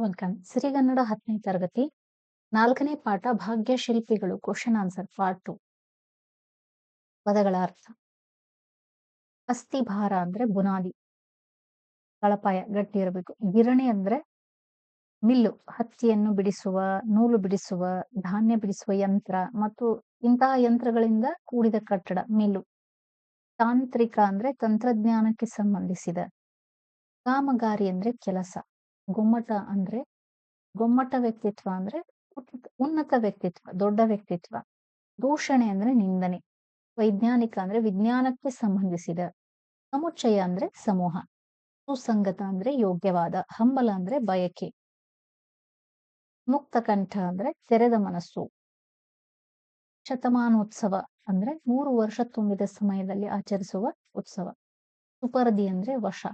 Welcome ಸಿರಿಗನ್ನಡ ಹತ್ತನೇ ತರಗತಿ, ನಾಲ್ಕನೇ ಪಾಠ ಭಾಗ್ಯ ಶಿಲ್ಪಿಗಳು ಕ್ವಶನ್ ಆನ್ಸರ್, ಪಾರ್ಟ್ ಟು. ಪದಗಳ ಅರ್ಥ. ಅಸ್ಥಿಭಾರ ಅಂದ್ರೆ ಬುನಾದಿ. ಕಳಪಾಯ ಗಟ್ಟಿ ಇರಬೇಕು. ಗಿರಣಿ ಅಂದ್ರೆ ಮಿಲ್ಲು. ಹತ್ತಿಯನ್ನು ಬಿಡಿಸುವ, ನೂಲು ಬಿಡಿಸುವ, ಧಾನ್ಯ ಬಿಡಿಸುವ ಯಂತ್ರ ಮತ್ತು ಇಂತಹ ಯಂತ್ರಗಳಿಂದ ಕೂಡಿದ ಕಟ್ಟಡ, ಮಿಲ್ಲು. ತಾಂತ್ರಿಕ ಅಂದ್ರೆ ತಂತ್ರಜ್ಞಾನಕ್ಕೆ ಸಂಬಂಧಿಸಿದ. ಕಾಮಗಾರಿ ಅಂದ್ರೆ ಕೆಲಸ. ಗೊಮ್ಮಟ ಅಂದ್ರೆ ಗೊಮ್ಮಟ ವ್ಯಕ್ತಿತ್ವ ಅಂದ್ರೆ ಉನ್ನತ- ವ್ಯಕ್ತಿತ್ವ, ದೊಡ್ಡ ವ್ಯಕ್ತಿತ್ವ. ದೂಷಣೆ ಅಂದ್ರೆ ನಿಂದನೆ. ವೈಜ್ಞಾನಿಕ ಅಂದ್ರೆ ವಿಜ್ಞಾನಕ್ಕೆ ಸಂಬಂಧಿಸಿದ ಸಮುಚ್ಚಯ ಅಂದ್ರೆ ಸಮೂಹ. ಸುಸಂಗತ ಅಂದ್ರೆ ಯೋಗ್ಯವಾದ, ಹಂಬಲ ಅಂದ್ರೆ ಬಯಕೆ. ಮುಕ್ತ ಕಂಠ ಅಂದ್ರೆ ತೆರೆದ ಮನಸ್ಸು. ಶತಮಾನೋತ್ಸವ ಅಂದ್ರೆ ಮೂರು ವರ್ಷ ತುಂಬಿದ ಸಮಯದಲ್ಲಿ ಆಚರಿಸುವ ಉತ್ಸವ. ಸುಪರ್ದಿ ಅಂದ್ರೆ ವಶ.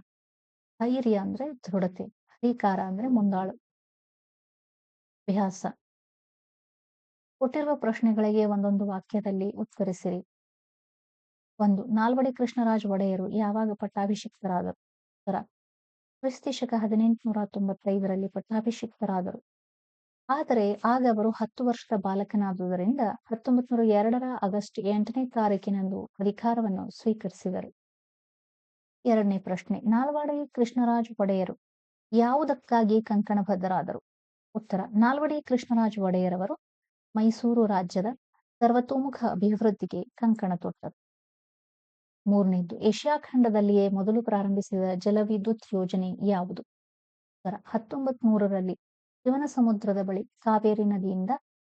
ಧೈರ್ಯ ಅಂದ್ರೆ ದೃಢತೆ. ಅಧಿಕಾರ ಅಂದ್ರೆ ಮುಂದಾಳು. ಅಭ್ಯಾಸ. ಕೊಟ್ಟಿರುವ ಪ್ರಶ್ನೆಗಳಿಗೆ ಒಂದೊಂದು ವಾಕ್ಯದಲ್ಲಿ ಉತ್ತರಿಸಿರಿ. ಒಂದು, ನಾಲ್ವಡಿ ಕೃಷ್ಣರಾಜ್ ಒಡೆಯರು ಯಾವಾಗ ಪಟ್ಟಾಭಿಷಿಕ್ತರಾದರು? ಉತ್ತರ, ಕ್ರಿಸ್ತಿ ಶಕ ಹದಿನೆಂಟುನೂರ ತೊಂಬತ್ತೈದರಲ್ಲಿ ಪಟ್ಟಾಭಿಷಿಕ್ತರಾದರು. ಆದರೆ ಆಗ ಅವರು ಹತ್ತು ವರ್ಷದ ಬಾಲಕನಾದುದರಿಂದ ಹತ್ತೊಂಬತ್ ನೂರ ಎರಡರ ಆಗಸ್ಟ್ ಎಂಟನೇ ತಾರೀಕಿನಂದು ಅಧಿಕಾರವನ್ನು ಸ್ವೀಕರಿಸಿದರು. ಎರಡನೇ ಪ್ರಶ್ನೆ, ನಾಲ್ವಾಡಿ ಕೃಷ್ಣರಾಜ್ ಒಡೆಯರು ಯಾವುದಕ್ಕಾಗಿ ಕಂಕಣಬದ್ಧರಾದರು ಉತ್ತರ, ನಾಲ್ವಡಿ ಕೃಷ್ಣರಾಜ ಒಡೆಯರವರು ಮೈಸೂರು ರಾಜ್ಯದ ಸರ್ವತೋಮುಖ ಅಭಿವೃದ್ಧಿಗೆ ಕಂಕಣ ತೊಟ್ಟರು. ಮೂರನೇದು, ಏಷ್ಯಾ ಖಂಡದಲ್ಲಿಯೇ ಮೊದಲು ಪ್ರಾರಂಭಿಸಿದ ಜಲವಿದ್ಯುತ್ ಯೋಜನೆ ಯಾವುದು? ಉತ್ತರ ಹತ್ತೊಂಬತ್ ನೂರರಲ್ಲಿ ಶಿವನ ಸಮುದ್ರದ ಬಳಿ ಕಾವೇರಿ ನದಿಯಿಂದ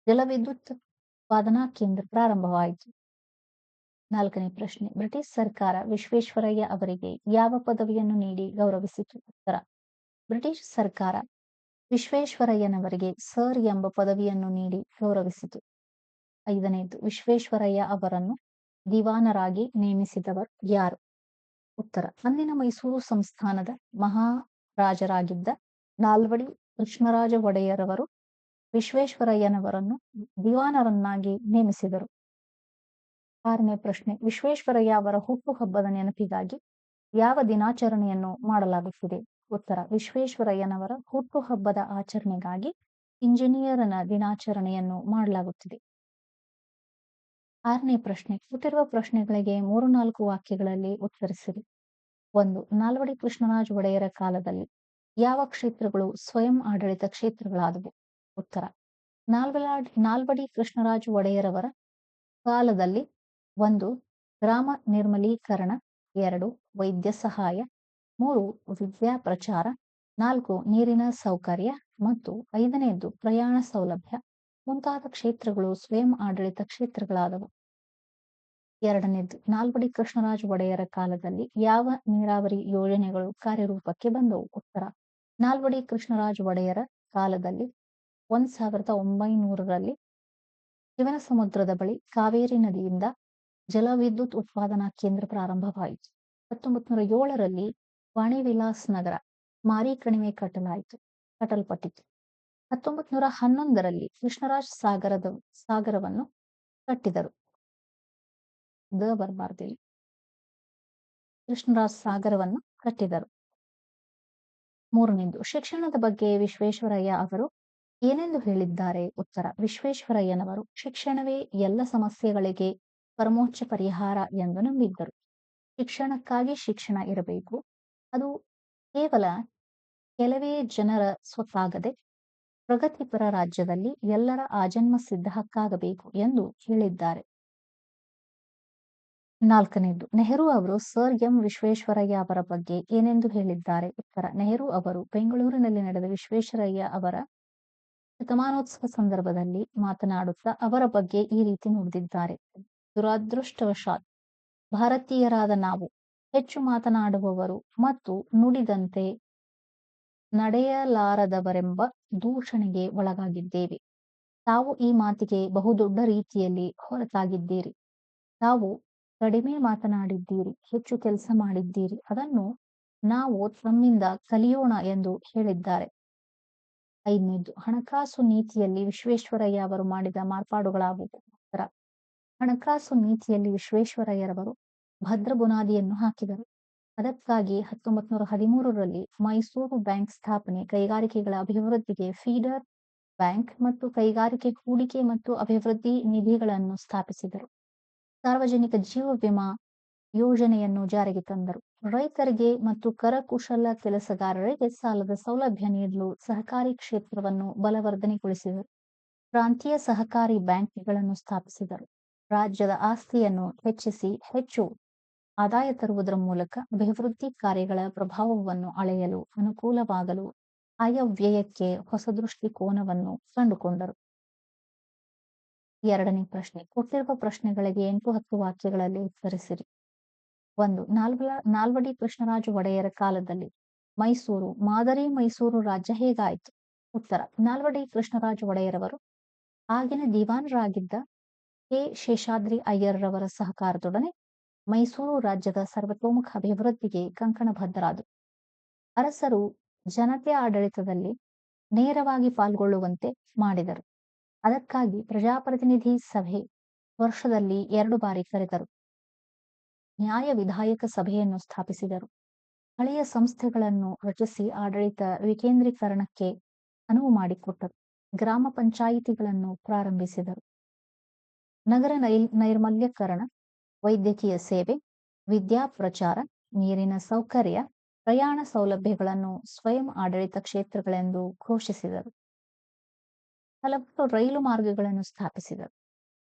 ಜಲವಿದ್ಯುತ್ ಉತ್ಪಾದನಾ ಕೇಂದ್ರ ಪ್ರಾರಂಭವಾಯಿತು. ನಾಲ್ಕನೇ ಪ್ರಶ್ನೆ, ಬ್ರಿಟಿಷ್ ಸರ್ಕಾರ ವಿಶ್ವೇಶ್ವರಯ್ಯ ಅವರಿಗೆ ಯಾವ ಪದವಿಯನ್ನು ನೀಡಿ ಗೌರವಿಸಿತು? ಉತ್ತರ ಬ್ರಿಟಿಷ್ ಸರ್ಕಾರ ವಿಶ್ವೇಶ್ವರಯ್ಯನವರಿಗೆ ಸರ್ ಎಂಬ ಪದವಿಯನ್ನು ನೀಡಿ ಗೌರವಿಸಿತು. ಐದನೇದು, ವಿಶ್ವೇಶ್ವರಯ್ಯ ಅವರನ್ನು ದಿವಾನರಾಗಿ ನೇಮಿಸಿದವರು ಯಾರು? ಉತ್ತರ, ಅಂದಿನ ಮೈಸೂರು ಸಂಸ್ಥಾನದ ಮಹಾರಾಜರಾಗಿದ್ದ ನಾಲ್ವಡಿ ಕೃಷ್ಣರಾಜ ಒಡೆಯರವರು ವಿಶ್ವೇಶ್ವರಯ್ಯನವರನ್ನು ದಿವಾನರನ್ನಾಗಿ ನೇಮಿಸಿದರು. ಆರನೇ ಪ್ರಶ್ನೆ, ವಿಶ್ವೇಶ್ವರಯ್ಯ ಅವರ ಹುಟ್ಟುಹಬ್ಬದ ನೆನಪಿಗಾಗಿ ಯಾವ ದಿನಾಚರಣೆಯನ್ನು ಮಾಡಲಾಗುತ್ತಿದೆ? ಉತ್ತರ. ವಿಶ್ವೇಶ್ವರಯ್ಯನವರ ಹುಟ್ಟುಹಬ್ಬದ ಆಚರಣೆಗಾಗಿ ಇಂಜಿನಿಯರನ ದಿನಾಚರಣೆಯನ್ನು ಮಾಡಲಾಗುತ್ತಿದೆ. ಆರನೇ ಪ್ರಶ್ನೆ. ಕೊಟ್ಟಿರುವ ಪ್ರಶ್ನೆಗಳಿಗೆ ಮೂರು ನಾಲ್ಕು ವಾಕ್ಯಗಳಲ್ಲಿ ಉತ್ತರಿಸಿರಿ. ಒಂದು. ನಾಲ್ವಡಿ ಕೃಷ್ಣರಾಜ ಒಡೆಯರ ಕಾಲದಲ್ಲಿ ಯಾವ ಕ್ಷೇತ್ರಗಳು ಸ್ವಯಂ ಆಡಳಿತ ಕ್ಷೇತ್ರಗಳಾದವು? ಉತ್ತರ. ನಾಲ್ವಡಿ ಕೃಷ್ಣರಾಜ ಒಡೆಯರವರ ಕಾಲದಲ್ಲಿ ಒಂದು. ಗ್ರಾಮ ನಿರ್ಮಲೀಕರಣ, ಎರಡು. ವೈದ್ಯ ಸಹಾಯ ಮೂರು ವಿದ್ಯಾ ಪ್ರಚಾರ, ನಾಲ್ಕು ನೀರಿನ ಸೌಕರ್ಯ ಮತ್ತು ಐದನೆಯದು ಪ್ರಯಾಣ ಸೌಲಭ್ಯ. ಮುಂತಾದ ಕ್ಷೇತ್ರಗಳು ಸ್ವಯಂ ಆಡಳಿತ ಕ್ಷೇತ್ರಗಳಾದವು. ಎರಡನೇದು ನಾಲ್ವಡಿ ಕೃಷ್ಣರಾಜ ಒಡೆಯರ ಕಾಲದಲ್ಲಿ ಯಾವ ನೀರಾವರಿ ಯೋಜನೆಗಳು ಕಾರ್ಯರೂಪಕ್ಕೆ ಬಂದವು? ಉತ್ತರ ನಾಲ್ವಡಿ ಕೃಷ್ಣರಾಜ ಒಡೆಯರ ಕಾಲದಲ್ಲಿ ಒಂದ್ ಸಾವಿರದ ಒಂಬೈನೂರರಲ್ಲಿ ಶಿವನ ಸಮುದ್ರದ ಬಳಿ ಕಾವೇರಿ ನದಿಯಿಂದ ಜಲವಿದ್ಯುತ್ ಉತ್ಪಾದನಾ ಕೇಂದ್ರ ಪ್ರಾರಂಭವಾಯಿತು. ಹತ್ತೊಂಬತ್ತು ನೂರ ಏಳರಲ್ಲಿ ವಾಣಿ ವಿಲಾಸ್ ನಗರ ಮಾರಿ ಕಣಿವೆ ಕಟ್ಟಲಾಯಿತು, ಕಟ್ಟಲ್ಪಟ್ಟಿತು. ಹತ್ತೊಂಬತ್ ನೂರ ಹನ್ನೊಂದರಲ್ಲಿ ಕೃಷ್ಣರಾಜ್ ಸಾಗರದ, ಸಾಗರವನ್ನು ಕಟ್ಟಿದರು. ದ ಬರಬಾರ್ದಿಲ್ಲ. ಕೃಷ್ಣರಾಜ್ ಸಾಗರವನ್ನು ಕಟ್ಟಿದರು. ಮೂರನೇದು ಶಿಕ್ಷಣದ ಬಗ್ಗೆ ವಿಶ್ವೇಶ್ವರಯ್ಯ ಅವರು ಏನೆಂದು ಹೇಳಿದ್ದಾರೆ? ಉತ್ತರ, ವಿಶ್ವೇಶ್ವರಯ್ಯನವರು, ಶಿಕ್ಷಣವೇ ಎಲ್ಲ ಸಮಸ್ಯೆಗಳಿಗೆ ಪರಮೋಚ್ಚ ಪರಿಹಾರ ಎಂದು ನಂಬಿದ್ದರು. ಶಿಕ್ಷಣಕ್ಕಾಗಿ ಶಿಕ್ಷಣ ಇರಬೇಕು. ಅದು ಕೇವಲ ಕೆಲವೇ ಜನರ ಸ್ವತ್ತಾಗದೆ ಪ್ರಗತಿಪರ ರಾಜ್ಯದಲ್ಲಿ ಎಲ್ಲರ ಆಜನ್ಮ ಸಿದ್ಧ ಹಕ್ಕಾಗಬೇಕು ಎಂದು ಹೇಳಿದ್ದಾರೆ. ನಾಲ್ಕನೇದು, ನೆಹರು ಅವರು ಸರ್ ಎಂ ವಿಶ್ವೇಶ್ವರಯ್ಯ ಅವರ ಬಗ್ಗೆ ಏನೆಂದು ಹೇಳಿದ್ದಾರೆ? ಉತ್ತರ, ನೆಹರು ಅವರು ಬೆಂಗಳೂರಿನಲ್ಲಿ ನಡೆದ ವಿಶ್ವೇಶ್ವರಯ್ಯ ಅವರ ಶತಮಾನೋತ್ಸವ ಸಂದರ್ಭದಲ್ಲಿ ಮಾತನಾಡುತ್ತಾ ಅವರ ಬಗ್ಗೆ ಈ ರೀತಿ ನುಡಿದಿದ್ದಾರೆ. ದುರಾದೃಷ್ಟವಶಾತ್ ಭಾರತೀಯರಾದ ನಾವು ಹೆಚ್ಚು ಮಾತನಾಡುವವರು ಮತ್ತು ನುಡಿದಂತೆ ನಡೆಯಲಾರದವರೆಂಬ ದೂಷಣೆಗೆ ಒಳಗಾಗಿದ್ದೇವೆ. ತಾವು ಈ ಮಾತಿಗೆ ಬಹುದೊಡ್ಡ ರೀತಿಯಲ್ಲಿ ಹೊರತಾಗಿದ್ದೀರಿ. ತಾವು ಕಡಿಮೆ ಮಾತನಾಡಿದ್ದೀರಿ, ಹೆಚ್ಚು ಕೆಲಸ ಮಾಡಿದ್ದೀರಿ, ಅದನ್ನು ನಾವು ತಮ್ಮಿಂದ ಕಲಿಯೋಣ ಎಂದು ಹೇಳಿದ್ದಾರೆ. ಐದನೇದು, ಹಣಕಾಸು ನೀತಿಯಲ್ಲಿ ವಿಶ್ವೇಶ್ವರಯ್ಯ ಅವರು ಮಾಡಿದ ಮಾರ್ಪಾಡುಗಳಾಗುವುದು ಉತ್ತರ, ಹಣಕಾಸು ನೀತಿಯಲ್ಲಿ ವಿಶ್ವೇಶ್ವರಯ್ಯರವರು ಭದ್ರ ಬುನಾದಿಯನ್ನು ಹಾಕಿದರು. ಅದಕ್ಕಾಗಿ ಹತ್ತೊಂಬತ್ತು ನೂರ ಹದಿಮೂರರಲ್ಲಿ ಮೈಸೂರು ಬ್ಯಾಂಕ್ ಸ್ಥಾಪನೆ ಕೈಗಾರಿಕೆಗಳ ಅಭಿವೃದ್ಧಿಗೆ ಫೀಡರ್ ಬ್ಯಾಂಕ್ ಮತ್ತು ಕೈಗಾರಿಕೆ ಹೂಡಿಕೆ ಮತ್ತು ಅಭಿವೃದ್ಧಿ ನಿಧಿಗಳನ್ನು ಸ್ಥಾಪಿಸಿದರು. ಸಾರ್ವಜನಿಕ ಜೀವ ವಿಮಾ ಯೋಜನೆಯನ್ನು ಜಾರಿಗೆ ತಂದರು. ರೈತರಿಗೆ ಮತ್ತು ಕರಕುಶಲ ಕೆಲಸಗಾರರಿಗೆ ಸಾಲದ ಸೌಲಭ್ಯ ನೀಡಲು ಸಹಕಾರಿ ಕ್ಷೇತ್ರವನ್ನು ಬಲವರ್ಧನೆಗೊಳಿಸಿದರು. ಪ್ರಾಂತೀಯ ಸಹಕಾರಿ ಬ್ಯಾಂಕ್ಗಳನ್ನು ಸ್ಥಾಪಿಸಿದರು. ರಾಜ್ಯದ ಆಸ್ತಿಯನ್ನು ಹೆಚ್ಚಿಸಿ ಹೆಚ್ಚು ಆದಾಯ ತರುವುದರ ಮೂಲಕ ಅಭಿವೃದ್ಧಿ ಕಾರ್ಯಗಳ ಪ್ರಭಾವವನ್ನು ಅಳೆಯಲು, ಅನುಕೂಲವಾಗಲು ಆಯವ್ಯಯಕ್ಕೆ ಹೊಸ ದೃಷ್ಟಿಕೋನವನ್ನು ಕಂಡುಕೊಂಡರು. ಎರಡನೇ ಪ್ರಶ್ನೆ, ಕೊಟ್ಟಿರುವ ಪ್ರಶ್ನೆಗಳಿಗೆ ಎಂಟು ಹತ್ತು ವಾಕ್ಯಗಳಲ್ಲಿ ಉತ್ತರಿಸಿರಿ. ಒಂದು, ನಾಲ್ವಲ, ನಾಲ್ವಡಿ ಕೃಷ್ಣರಾಜ ಒಡೆಯರ ಕಾಲದಲ್ಲಿ ಮೈಸೂರು, ಮಾದರಿ ಮೈಸೂರು ರಾಜ್ಯ ಹೇಗಾಯಿತು? ಉತ್ತರ, ನಾಲ್ವಡಿ ಕೃಷ್ಣರಾಜ ಒಡೆಯರವರು ಆಗಿನ ದಿವಾನರಾಗಿದ್ದ ಕೆ. ಶೇಷಾದ್ರಿ ಅಯ್ಯರ್ರವರ ಸಹಕಾರದೊಡನೆ ಮೈಸೂರು ರಾಜ್ಯದ ಸರ್ವತೋಮುಖ ಅಭಿವೃದ್ಧಿಗೆ ಕಂಕಣಬದ್ಧರಾದರು. ಅರಸರು ಜನತೆ ಆಡಳಿತದಲ್ಲಿ ನೇರವಾಗಿ ಪಾಲ್ಗೊಳ್ಳುವಂತೆ ಮಾಡಿದರು. ಅದಕ್ಕಾಗಿ ಪ್ರಜಾಪ್ರತಿನಿಧಿ ಸಭೆ ವರ್ಷದಲ್ಲಿ ಎರಡು ಬಾರಿ ಕರೆದರು. ನ್ಯಾಯ ವಿಧಾಯಕ ಸಭೆಯನ್ನು ಸ್ಥಾಪಿಸಿದರು. ಹಳೆಯ ಸಂಸ್ಥೆಗಳನ್ನು ರಚಿಸಿ ಆಡಳಿತ ವಿಕೇಂದ್ರೀಕರಣಕ್ಕೆ ಅನುವು ಮಾಡಿಕೊಟ್ಟರು. ಗ್ರಾಮ ಪಂಚಾಯಿತಿಗಳನ್ನು ಪ್ರಾರಂಭಿಸಿದರು. ನಗರ ನೈ ನೈರ್ಮಲ್ಯಕರಣ ವೈದ್ಯಕೀಯ ಸೇವೆ, ವಿದ್ಯಾ ಪ್ರಚಾರ, ನೀರಿನ ಸೌಕರ್ಯ, ಪ್ರಯಾಣ ಸೌಲಭ್ಯಗಳನ್ನು ಸ್ವಯಂ ಆಡಳಿತ ಕ್ಷೇತ್ರಗಳೆಂದು ಘೋಷಿಸಿದರು. ಹಲವಾರು ರೈಲು ಮಾರ್ಗಗಳನ್ನು ಸ್ಥಾಪಿಸಿದರು.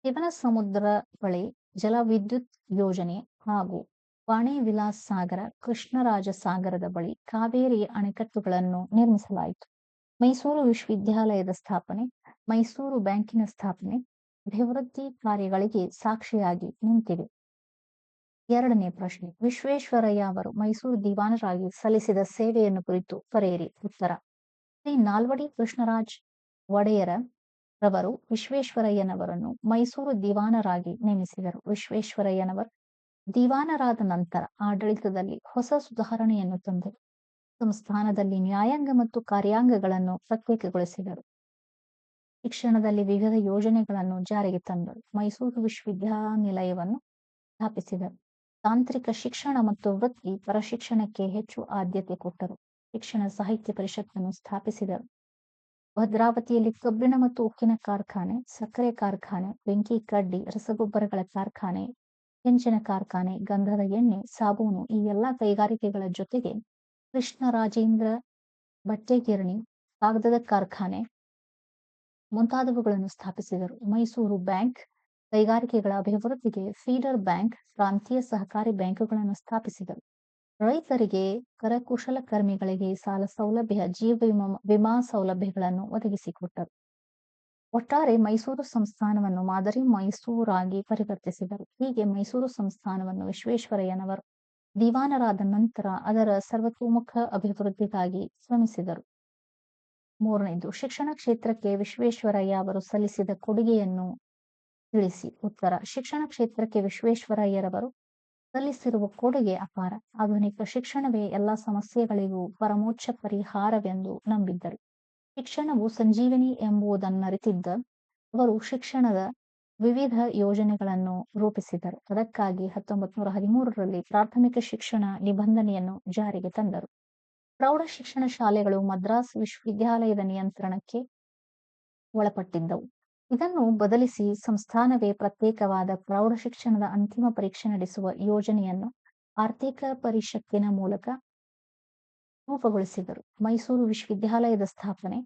ಶಿವನ ಸಮುದ್ರ ಬಳಿ ಜಲವಿದ್ಯುತ್ ಯೋಜನೆ ಹಾಗೂ ವಾಣಿ ವಿಲಾಸ್ ಸಾಗರ, ಕೃಷ್ಣರಾಜ ಸಾಗರದ ಬಳಿ ಕಾವೇರಿ ಅಣೆಕಟ್ಟುಗಳನ್ನು ನಿರ್ಮಿಸಲಾಯಿತು. ಮೈಸೂರು ವಿಶ್ವವಿದ್ಯಾಲಯದ ಸ್ಥಾಪನೆ, ಮೈಸೂರು ಬ್ಯಾಂಕಿನ ಸ್ಥಾಪನೆ ಅಭಿವೃದ್ಧಿ ಕಾರ್ಯಗಳಿಗೆ ಸಾಕ್ಷಿಯಾಗಿ ನಿಂತಿವೆ ಎರಡನೇ ಪ್ರಶ್ನೆ ವಿಶ್ವೇಶ್ವರಯ್ಯ ಅವರು ಮೈಸೂರು ದಿವಾನರಾಗಿ ಸಲ್ಲಿಸಿದ ಸೇವೆಯನ್ನು ಕುರಿತು ಬರೆಯಿರಿ. ಉತ್ತರ, ಶ್ರೀ ನಾಲ್ವಡಿ ಕೃಷ್ಣರಾಜ್ ಒಡೆಯರ ರವರು ವಿಶ್ವೇಶ್ವರಯ್ಯನವರನ್ನು ಮೈಸೂರು ದಿವಾನರಾಗಿ ನೇಮಿಸಿದರು. ವಿಶ್ವೇಶ್ವರಯ್ಯನವರು ದಿವಾನರಾದ ನಂತರ ಆಡಳಿತದಲ್ಲಿ ಹೊಸ ಸುಧಾರಣೆಯನ್ನು ತಂದರು. ಸಂಸ್ಥಾನದಲ್ಲಿ ನ್ಯಾಯಾಂಗ ಮತ್ತು ಕಾರ್ಯಾಂಗಗಳನ್ನು ಪ್ರತ್ಯೇಕಗೊಳಿಸಿದರು. ಶಿಕ್ಷಣದಲ್ಲಿ ವಿವಿಧ ಯೋಜನೆಗಳನ್ನು ಜಾರಿಗೆ ತಂದರು. ಮೈಸೂರು ವಿಶ್ವವಿದ್ಯಾನಿಲಯವನ್ನು ಸ್ಥಾಪಿಸಿದರು. ತಾಂತ್ರಿಕ ಶಿಕ್ಷಣ ಮತ್ತು ವೃತ್ತಿ ಪರಶಿಕ್ಷಣಕ್ಕೆ ಹೆಚ್ಚು ಆದ್ಯತೆ ಕೊಟ್ಟರು. ಶಿಕ್ಷಣ ಸಾಹಿತ್ಯ ಪರಿಷತ್ತನ್ನು ಸ್ಥಾಪಿಸಿದರು. ಭದ್ರಾವತಿಯಲ್ಲಿ ಕಬ್ಬಿಣ ಮತ್ತು ಉಕ್ಕಿನ ಕಾರ್ಖಾನೆ, ಸಕ್ಕರೆ ಕಾರ್ಖಾನೆ, ಬೆಂಕಿ, ಕಡ್ಡಿ, ರಸಗೊಬ್ಬರಗಳ ಕಾರ್ಖಾನೆ ಹೆಂಚಿನ ಕಾರ್ಖಾನೆ, ಗಂಧದ ಎಣ್ಣೆ, ಸಾಬೂನು ಈ ಎಲ್ಲಾ ಕೈಗಾರಿಕೆಗಳ ಜೊತೆಗೆ ಕೃಷ್ಣರಾಜೇಂದ್ರ ಬಟ್ಟೆ ಗಿರಣಿ ಕಾಗದದ ಕಾರ್ಖಾನೆ ಮುಂತಾದವುಗಳನ್ನು ಸ್ಥಾಪಿಸಿದರು. ಮೈಸೂರು ಬ್ಯಾಂಕ್ ಕೈಗಾರಿಕೆಗಳ ಅಭಿವೃದ್ಧಿಗೆ ಫೀಡರ್ ಬ್ಯಾಂಕ್ ಪ್ರಾಂತೀಯ ಸಹಕಾರಿ ಬ್ಯಾಂಕುಗಳನ್ನು ಸ್ಥಾಪಿಸಿದರು ರೈತರಿಗೆ ಕರಕುಶಲಕರ್ಮಿಗಳಿಗೆ ಸಾಲ ಸೌಲಭ್ಯ, ಜೀವ ವಿಮಾ ವಿಮಾ ಸೌಲಭ್ಯಗಳನ್ನು ಒದಗಿಸಿಕೊಟ್ಟರು. ಒಟ್ಟಾರೆ ಮೈಸೂರು ಸಂಸ್ಥಾನವನ್ನು ಮಾದರಿ ಮೈಸೂರಾಗಿ ಪರಿವರ್ತಿಸಿದರು. ಹೀಗೆ ಮೈಸೂರು ಸಂಸ್ಥಾನವನ್ನು ವಿಶ್ವೇಶ್ವರಯ್ಯನವರು ದಿವಾನರಾದ ನಂತರ ಅದರ ಸರ್ವತೋಮುಖ ಅಭಿವೃದ್ಧಿಗಾಗಿ ಶ್ರಮಿಸಿದರು. ಮೂರನೇದು, ಶಿಕ್ಷಣ ಕ್ಷೇತ್ರಕ್ಕೆ ವಿಶ್ವೇಶ್ವರಯ್ಯ ಅವರು ಸಲ್ಲಿಸಿದ ಕೊಡುಗೆಯನ್ನು ತಿಳಿಸಿ. ಉತ್ತರ, ಶಿಕ್ಷಣ ಕ್ಷೇತ್ರಕ್ಕೆ ವಿಶ್ವೇಶ್ವರಯ್ಯರವರು ಸಲ್ಲಿಸಿರುವ ಕೊಡುಗೆ ಅಪಾರ. ಆಧುನಿಕ ಶಿಕ್ಷಣವೇ ಎಲ್ಲ ಸಮಸ್ಯೆಗಳಿಗೂ ಪರಮೋಚ್ಚ ಪರಿಹಾರವೆಂದು ನಂಬಿದ್ದರು. ಶಿಕ್ಷಣವು ಸಂಜೀವಿನಿ ಎಂಬುದನ್ನರಿತಿದ್ದ ಅವರು ಶಿಕ್ಷಣದ ವಿವಿಧ ಯೋಜನೆಗಳನ್ನು ರೂಪಿಸಿದರು. ಅದಕ್ಕಾಗಿ ಹತ್ತೊಂಬತ್ತು ನೂರ ಹದಿಮೂರರಲ್ಲಿ ಪ್ರಾಥಮಿಕ ಶಿಕ್ಷಣ ನಿಬಂಧನೆಯನ್ನು ಜಾರಿಗೆ ತಂದರು. ಪ್ರೌಢ ಶಿಕ್ಷಣ ಶಾಲೆಗಳು ಮದ್ರಾಸ್ ವಿಶ್ವವಿದ್ಯಾಲಯದ ನಿಯಂತ್ರಣಕ್ಕೆ ಒಳಪಟ್ಟಿದ್ದವು. ಇದನ್ನು ಬದಲಿಸಿ ಸಂಸ್ಥಾನವೇ ಪ್ರತ್ಯೇಕವಾದ ಪ್ರೌಢ ಶಿಕ್ಷಣದ ಅಂತಿಮ ಪರೀಕ್ಷೆ ನಡೆಸುವ ಯೋಜನೆಯನ್ನು ಆರ್ಥಿಕ ಪರಿಷತ್ತಿನ ಮೂಲಕ ರೂಪುಗೊಳಿಸಿದರು. ಮೈಸೂರು ವಿಶ್ವವಿದ್ಯಾಲಯದ ಸ್ಥಾಪನೆ,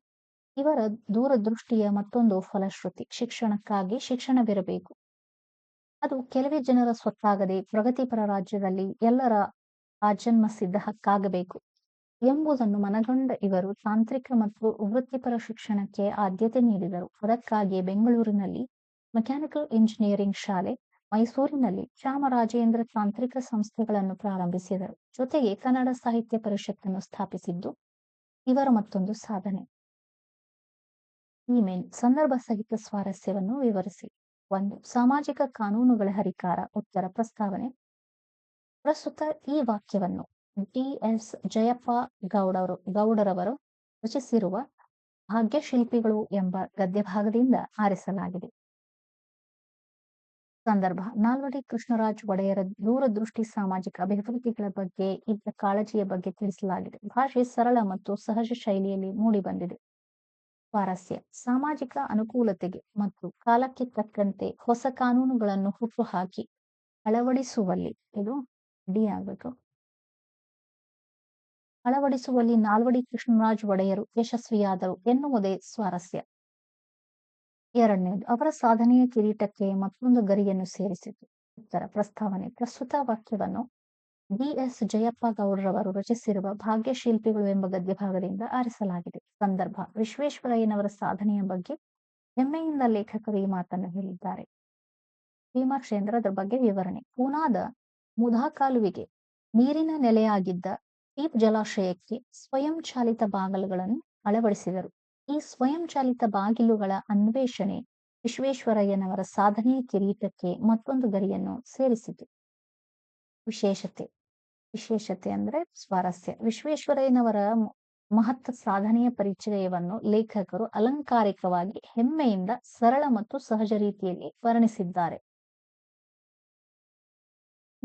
ಇವರ ದೂರದೃಷ್ಟಿಯ ಮತ್ತೊಂದು ಫಲಶ್ರುತಿ, ಶಿಕ್ಷಣಕ್ಕಾಗಿ ಶಿಕ್ಷಣವಿರಬೇಕು. ಅದು ಕೆಲವೇ ಜನರ ಸ್ವತ್ತಾಗದೆ ಪ್ರಗತಿಪರ ರಾಜ್ಯದಲ್ಲಿ ಎಲ್ಲರ ಆಜನ್ಮ ಸಿದ್ಧ ಹಕ್ಕಾಗಬೇಕು ಎಂಬುದನ್ನು ಮನಗೊಂಡ ಇವರು ತಾಂತ್ರಿಕ ಮತ್ತು ವೃತ್ತಿಪರ ಶಿಕ್ಷಣಕ್ಕೆ ಆದ್ಯತೆ ನೀಡಿದರು. ಅದಕ್ಕಾಗಿ ಬೆಂಗಳೂರಿನಲ್ಲಿ ಮೆಕ್ಯಾನಿಕಲ್ ಇಂಜಿನಿಯರಿಂಗ್ ಶಾಲೆ, ಮೈಸೂರಿನಲ್ಲಿ ಚಾಮರಾಜೇಂದ್ರ ತಾಂತ್ರಿಕ ಸಂಸ್ಥೆಗಳನ್ನು ಪ್ರಾರಂಭಿಸಿದರು. ಜೊತೆಗೆ ಕನ್ನಡ ಸಾಹಿತ್ಯ ಪರಿಷತ್ತನ್ನು ಸ್ಥಾಪಿಸಿದ್ದು ಇವರ ಮತ್ತೊಂದು ಸಾಧನೆ. ಇಮೇಲ್ ಸಂದರ್ಭ ಸಹಿತ ಸ್ವಾರಸ್ಯವನ್ನು ವಿವರಿಸಿ. ಒಂದು, ಸಾಮಾಜಿಕ ಕಾನೂನುಗಳ ಹರಿಕಾರ, ಉತ್ತರ ಪ್ರಸ್ತಾವನೆ. ಪ್ರಸ್ತುತ ಈ ವಾಕ್ಯವನ್ನು ಟಿ ಎಸ್ ಜಯಪ್ಪ ಗೌಡರು, ಗೌಡರವರು ರಚಿಸಿರುವ ಭಾಗ್ಯಶಿಲ್ಪಿಗಳು ಎಂಬ ಗದ್ಯಭಾಗದಿಂದ ಆರಿಸಲಾಗಿದೆ. ಸಂದರ್ಭ, ನಾಲ್ವಡಿ ಕೃಷ್ಣರಾಜ್ ಒಡೆಯರ ದೂರದೃಷ್ಟಿ ಸಾಮಾಜಿಕ ಅಭಿವೃದ್ಧಿಗಳ ಬಗ್ಗೆ ಇದ್ದ ಕಾಳಜಿಯ ಬಗ್ಗೆ ತಿಳಿಸಲಾಗಿದೆ. ಭಾಷೆ ಸರಳ ಮತ್ತು ಸಹಜ ಶೈಲಿಯಲ್ಲಿ ಮೂಡಿಬಂದಿದೆ ಸ್ವಾರಸ್ಯ ಸಾಮಾಜಿಕ ಅನುಕೂಲತೆಗೆ ಮತ್ತು ಕಾಲಕ್ಕೆ ತಕ್ಕಂತೆ ಹೊಸ ಕಾನೂನುಗಳನ್ನು ಹುಟ್ಟುಹಾಕಿ ಅಳವಡಿಸುವಲ್ಲಿ ಇದು ಡಿ ಆಗಬೇಕು. ಅಳವಡಿಸುವಲ್ಲಿ ನಾಲ್ವಡಿ ಕೃಷ್ಣರಾಜ್ ಒಡೆಯರು ಯಶಸ್ವಿಯಾದರು ಎನ್ನುವುದೇ ಸ್ವಾರಸ್ಯ. ಎರಡನೇದು, ಅವರ ಸಾಧನೆಯ ಕಿರೀಟಕ್ಕೆ ಮತ್ತೊಂದು ಗರಿಯನ್ನು ಸೇರಿಸಿತು. ಉತ್ತರ, ಪ್ರಸ್ತಾವನೆ, ಪ್ರಸ್ತುತ ವಾಕ್ಯವನ್ನು ಡಿಎಸ್ ಜಯಪ್ಪ ಗೌಡ್ರವರು ರಚಿಸಿರುವ ಭಾಗ್ಯಶಿಲ್ಪಿಗಳು ಎಂಬ ಗದ್ಯಭಾಗದಿಂದ ಆರಿಸಲಾಗಿದೆ. ಸಂದರ್ಭ, ವಿಶ್ವೇಶ್ವರಯ್ಯನವರ ಸಾಧನೆಯ ಬಗ್ಗೆ ಹೆಮ್ಮೆಯಿಂದ ಲೇಖಕರು ಈ ಮಾತನ್ನು ಹೇಳಿದ್ದಾರೆ. ಭೀಮಾಕ್ಷೇಂದ್ರ ಅದರ ಬಗ್ಗೆ ವಿವರಣೆ. ಪೂನಾದ ಮುಧಾ ಕಾಲುವೆಗೆ ನೀರಿನ ನೆಲೆಯಾಗಿದ್ದ ಟೀಪ್ ಜಲಾಶಯಕ್ಕೆ ಸ್ವಯಂ ಚಾಲಿತ ಬಾಗಿಲುಗಳನ್ನು ಅಳವಡಿಸಿದರು. ಈ ಸ್ವಯಂ ಚಾಲಿತ ಬಾಗಿಲುಗಳ ಅನ್ವೇಷಣೆ ವಿಶ್ವೇಶ್ವರಯ್ಯನವರ ಸಾಧನೆಯ ಕಿರೀಟಕ್ಕೆ ಮತ್ತೊಂದು ಗರಿಯನ್ನು ಸೇರಿಸಿತು. ವಿಶೇಷತೆ ವಿಶೇಷತೆ ಅಂದ್ರೆ ಸ್ವಾರಸ್ಯ. ವಿಶ್ವೇಶ್ವರಯ್ಯನವರ ಮಹತ್ ಸಾಧನೆಯ ಪರಿಚಯವನ್ನು ಲೇಖಕರು ಅಲಂಕಾರಿಕವಾಗಿ ಹೆಮ್ಮೆಯಿಂದ ಸರಳ ಮತ್ತು ಸಹಜ ರೀತಿಯಲ್ಲಿ ವರ್ಣಿಸಿದ್ದಾರೆ.